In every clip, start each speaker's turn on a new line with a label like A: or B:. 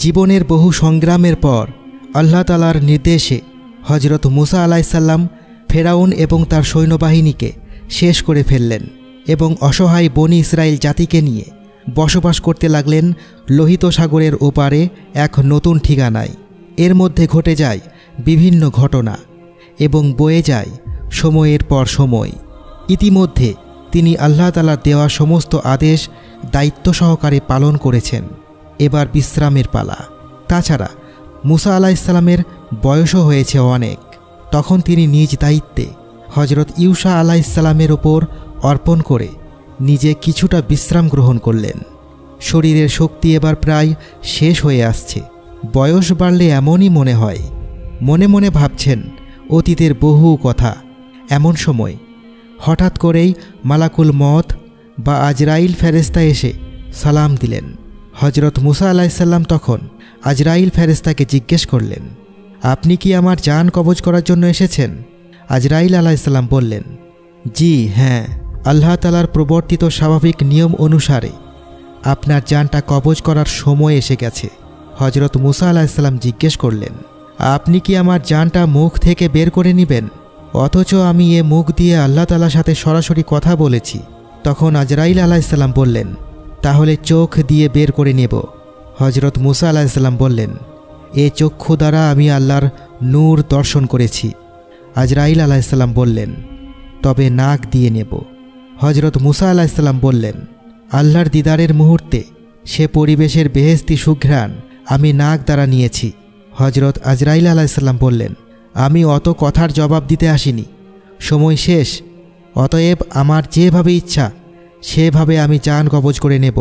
A: জীবনের বহু সংগ্রামের পর আল্লাহ তালার নির্দেশে হজরত মুসা আলাইসাল্লাম ফেরাউন এবং তার সৈন্যবাহিনীকে শেষ করে ফেললেন এবং অসহায় বনি ইসরায়েল জাতিকে নিয়ে বসবাস করতে লাগলেন লোহিত সাগরের ওপারে এক নতুন ঠিকানায়। এর মধ্যে ঘটে যায় বিভিন্ন ঘটনা এবং বয়ে যায় সময়ের পর সময়। ইতিমধ্যে তিনি আল্লাহ তালার দেওয়া সমস্ত আদেশ দায়িত্ব সহকারে পালন করেছেন। এবার বিশ্রামের পালা। তাছাড়া মুসা আলাহ ইসলামের বয়সও হয়েছে অনেক। তখন তিনি নিজ দায়িত্বে হজরত ইউসা আলাহ ইসলামের ওপর অর্পণ করে নিজে কিছুটা বিশ্রাম গ্রহণ করলেন। শরীরের শক্তি এবার প্রায় শেষ হয়ে আসছে। বয়স বাড়লে এমনই মনে হয়। মনে মনে ভাবছেন, অতীতের বহু কথা। এমন সময় হঠাৎ করেই মালাকুল মত বা আজরাইল ফেরেস্তা এসে সালাম দিলেন। হজরত মুসা আলাইসাল্লাম তখন আজরাইল ফেরেস্তাকে জিজ্ঞেস করলেন, আপনি কি আমার জান কবজ করার জন্য এসেছেন? আজরাইল আলাইসাল্লাম বললেন, জি হ্যাঁ। আল্লাহ তালার প্রবর্তিত স্বাভাবিক নিয়ম অনুসারে আপনার জানটা কবজ করার সময় এসে গেছে। হজরত মুসা আলাইসাল্লাম জিজ্ঞেস করলেন, আপনি কি আমার জানটা মুখ থেকে বের করে নেবেন? অথচ আমি এ মুখ দিয়ে আল্লাহ তালার সাথে সরাসরি কথা বলেছি। তখন আজরাইল আলাহিসাল্লাম বললেন তাহলে চোখ দিয়ে বের করে নেব। হজরত মুসা আলাহিসাল্লাম বললেন, এ চক্ষু দ্বারা আমি আল্লাহর নূর দর্শন করেছি। আজরাইল আলাহিসাল্লাম বললেন, তবে নাক দিয়ে নেব। হজরত মুসা আলাহিসাল্লাম বললেন, আল্লাহর দিদারের মুহূর্তে সে পরিবেশের বেহেস্তি সুঘ্রাণ আমি নাক দ্বারা নিয়েছি। হজরত আজরাইল আলাইসাল্লাম বললেন, আমি অত কথার জবাব দিতে আসিনি। সময় শেষ। অতএব আমার যেভাবে ইচ্ছা সেভাবে আমি চান কবজ করে নেব।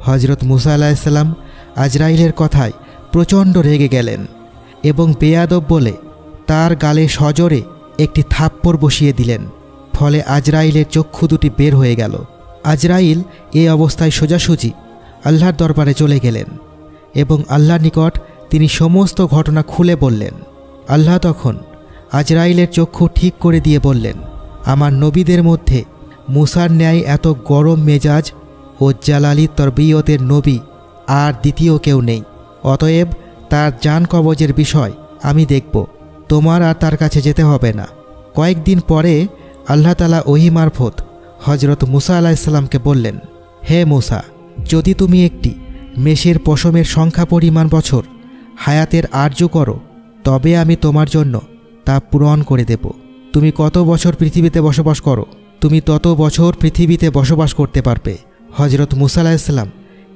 A: হজরত মুসা আলাহিসাল্লাম আজরাইলের কথায় প্রচণ্ড রেগে গেলেন এবং বেয়াদব বলে তার গালে সজোরে একটি থাপ্পড় বসিয়ে দিলেন। ফলে আজরাইলের চক্ষু দুটি বের হয়ে গেল। আজরাইল এ অবস্থায় সোজাসুজি আল্লাহর দরবারে চলে গেলেন এবং আল্লাহর নিকট তিনি সমস্ত ঘটনা খুলে বললেন। আল্লাহ তখন আজরাইলের চক্ষু ঠিক করে দিয়ে বললেন, আমার নবীদের মধ্যে মুসার ন্যায় এত গরম মেজাজ ও জালালি তরবিয়তের নবী আর দ্বিতীয় কেউ নেই। অতএব তার জান কবজের বিষয় আমি দেখব। তোমার আর তার কাছে যেতে হবে না। কয়েকদিন পরে আল্লাহ তালা ওহি মারফত হজরত মুসা আলাহিসাল্লামকে বললেন, হে মুসা, যদি তুমি একটি মেষের পশমের সংখ্যা পরিমাণ বছর হায়াতের আর্য করো, তবে আমি তোমার জন্য তা পূরণ করে দেব। তুমি কত বছর পৃথিবীতে বসবাস করো? তুমি তত বছর পৃথিবীতে বসবাস করতে পারবে। হজরত মুসা আলাহিসাল্লাম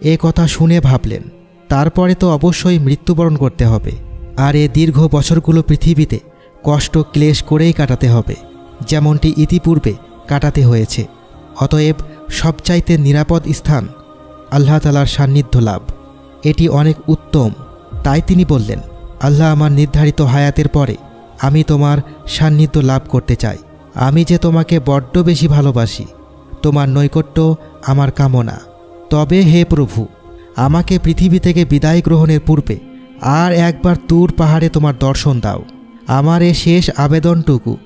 A: এ কথা শুনে ভাবলেন, তারপরে তো অবশ্যই মৃত্যুবরণ করতে হবে, আর এ দীর্ঘ বছরগুলো পৃথিবীতে কষ্ট ক্লেশ করেই কাটাতে হবে, যেমনটি ইতিপূর্বে কাটাতে হয়েছে। অতএব সবচাইতে নিরাপদ স্থান আল্লাহ তালার সান্নিধ্য লাভ। এটি অনেক উত্তম। তাই তিনি বললেন, আল্লাহ আমার নির্ধারিত হায়াতের পরে আমি তোমার সান্নিধ্য লাভ করতে চাই। আমি যে তোমাকে বড্ড বেশি ভালোবাসি, তোমার নৈকট্য আমার কামনা। তবে হে প্রভু, আমাকে পৃথিবী থেকে বিদায় গ্রহণের পূর্বে আর একবার তুর পাহাড়ে তোমার দর্শন দাও। আমার এ শেষ আবেদনটুকু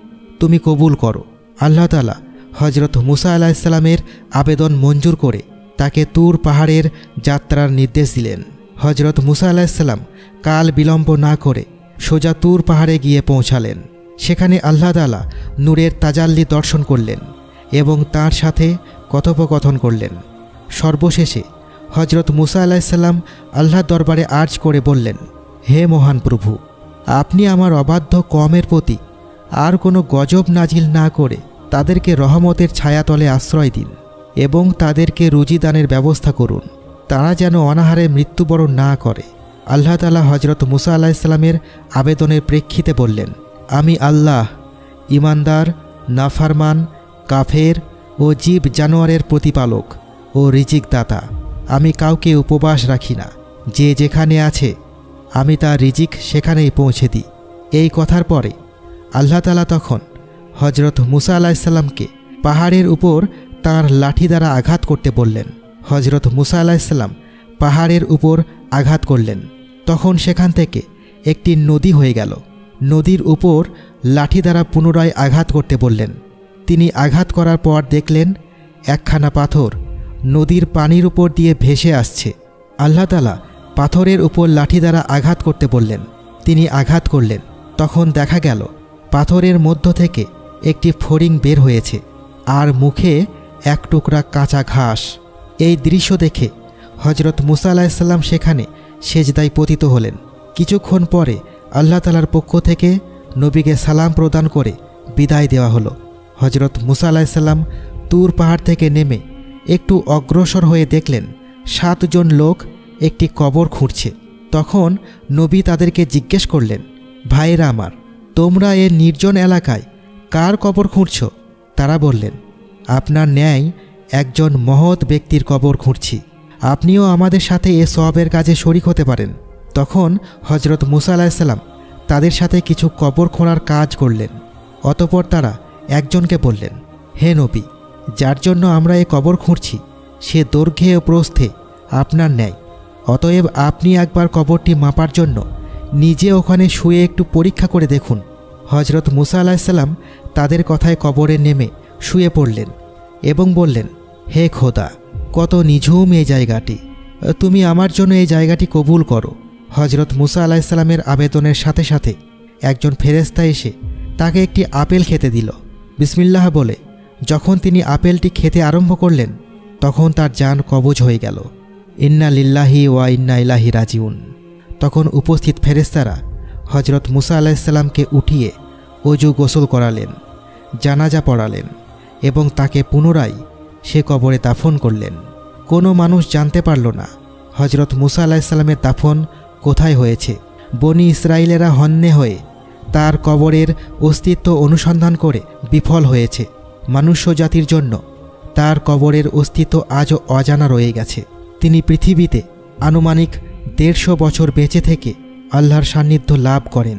A: তুমি কবুল করো। আল্লাহ তালা হজরত মুসা আলাহিসাল্লামের আবেদন মঞ্জুর করে তাকে তুর পাহাড়ের যাত্রার নির্দেশ দিলেন। হজরত মুসা আলাহিসাল্লাম কাল বিলম্ব না করে সোজা তুর পাহাড়ে গিয়ে পৌঁছালেন। সেখানে আল্লাহ তালা নূরের তাজাল্লি দর্শন করলেন এবং তার সাথে কথোপকথন করলেন। সর্বশেষে হজরত মুসা আলাহিসাল্লাম আল্লাহ দরবারে আর্জ করে বললেন, হে মহান প্রভু, আপনি আমার অবাধ্য কমের প্রতি আর কোনো গজব নাজিল না করে তাদেরকে রহমতের ছায়াতলে আশ্রয় দিন এবং তাদেরকে রুজিদানের ব্যবস্থা করুন। তারা যেন অনাহারে মৃত্যুবরণ না করে। আল্লাহ তালা হজরত মুসা আলাহিসাল্লামের আবেদনের প্রেক্ষিতে বললেন আমি আল্লাহ ইমানদার নাফারমান, কাফের ও জীব জানোয়ারের প্রতিপালক ও রিজিক দাতা আমি কাউকে উপবাস রাখি না। যে যেখানে আছে, আমি তার রিজিক সেখানেই পৌঁছে দিই। এই কথার পরে আল্লাহ তালা তখন হজরত মুসা আলাহিসাল্লামকে পাহাড়ের উপর তার লাঠি দ্বারা আঘাত করতে বললেন। হজরত মুসা আলাহিসাল্লাম পাহাড়ের উপর আঘাত করলেন। তখন সেখান থেকে একটি নদী হয়ে গেল। নদীর উপর লাঠি দ্বারা পুনরায় আঘাত করতে বললেন। তিনি আঘাত করার পর দেখলেন, একখানা পাথর নদীর পানির উপর দিয়ে ভেসে আসছে। আল্লাহ তালা পাথরের উপর লাঠি দ্বারা আঘাত করতে বললেন। তিনি আঘাত করলেন। তখন দেখা গেল, পাথরের মধ্য থেকে একটি ফড়িং বের হয়েছে আর মুখে এক টুকরা কাঁচা ঘাস। এই দৃশ্য দেখে হজরত মুসা আলাহিসাল্লাম সেখানে সেজদায় পতিত হলেন। কিছুক্ষণ পরে আল্লাহ তালার পক্ষ থেকে নবীকে সালাম প্রদান করে বিদায় দেওয়া হলো। হজরত মুসা আলাহিসাল্লাম তুর পাহাড় থেকে নেমে একটু অগ্রসর হয়ে দেখলেন, সাতজন লোক একটি কবর খুঁড়ছে। তখন নবী তাদেরকে জিজ্ঞেস করলেন ভাইরা আমার, তোমরা এ নির্জন এলাকায় কার কবর খুঁড়ছ? তারা বললেন, আপনার ন্যায় একজন মহৎ ব্যক্তির কবর খুঁড়ছি। আপনিও আমাদের সাথে এ সবের কাজে শরিক হতে পারেন। তখন হজরত মুসা আলাহিসাল্লাম তাদের সাথে কিছু কবর খোঁড়ার কাজ করলেন। অতপর তারা একজনকে বললেন, হে নবী, যার জন্য আমরা এ কবর খুঁড়ছি, সে দৈর্ঘ্যে ও প্রস্থে আপনার ন্যায়। অতএব আপনি একবার কবরটি মাপার জন্য নিজে ওখানে শুয়ে একটু পরীক্ষা করে দেখুন। হজরত মুসা আলাহিসাল্লাম তাদের কথায় কবরে নেমে শুয়ে পড়লেন এবং বললেন, হে খোদা, কত নিঝুম এই জায়গাটি। তুমি আমার জন্য এই জায়গাটি কবুল করো। হজরত মুসা আলাহিসাল্লামের আবেদনের সাথে সাথে একজন ফেরেস্তা এসে তাকে একটি আপেল খেতে দিল। বিসমিল্লাহ বলে, যখন তিনি আপেলটি খেতে আরম্ভ করলেন, তখন তার যান কবজ হয়ে গেল। ইন্না লিল্লাহি ওয়া ইন্না ইলাহি রাজিউন। তখন উপস্থিত ফেরেস্তারা হজরত মুসা আলাইসাল্লামকে উঠিয়ে অজু গোসল করালেন, জানাজা পড়ালেন এবং তাকে পুনরায় সে কবরে দাফন করলেন। কোনো মানুষ জানতে পারল না হজরত মুসা আলাইসাল্লামের দাফন কোথায় হয়েছে? বনি ইসরায়েলেরা হন্যে হয়ে তার কবরের অস্তিত্ব অনুসন্ধান করে বিফল হয়েছে মানুষ্য জাতির জন্য। তার কবরের অস্তিত্ব আজও অজানা রয়ে গেছে। তিনি পৃথিবীতে আনুমানিক দেড়শো বছর বেঁচে থেকে আল্লাহর সান্নিধ্য লাভ করেন।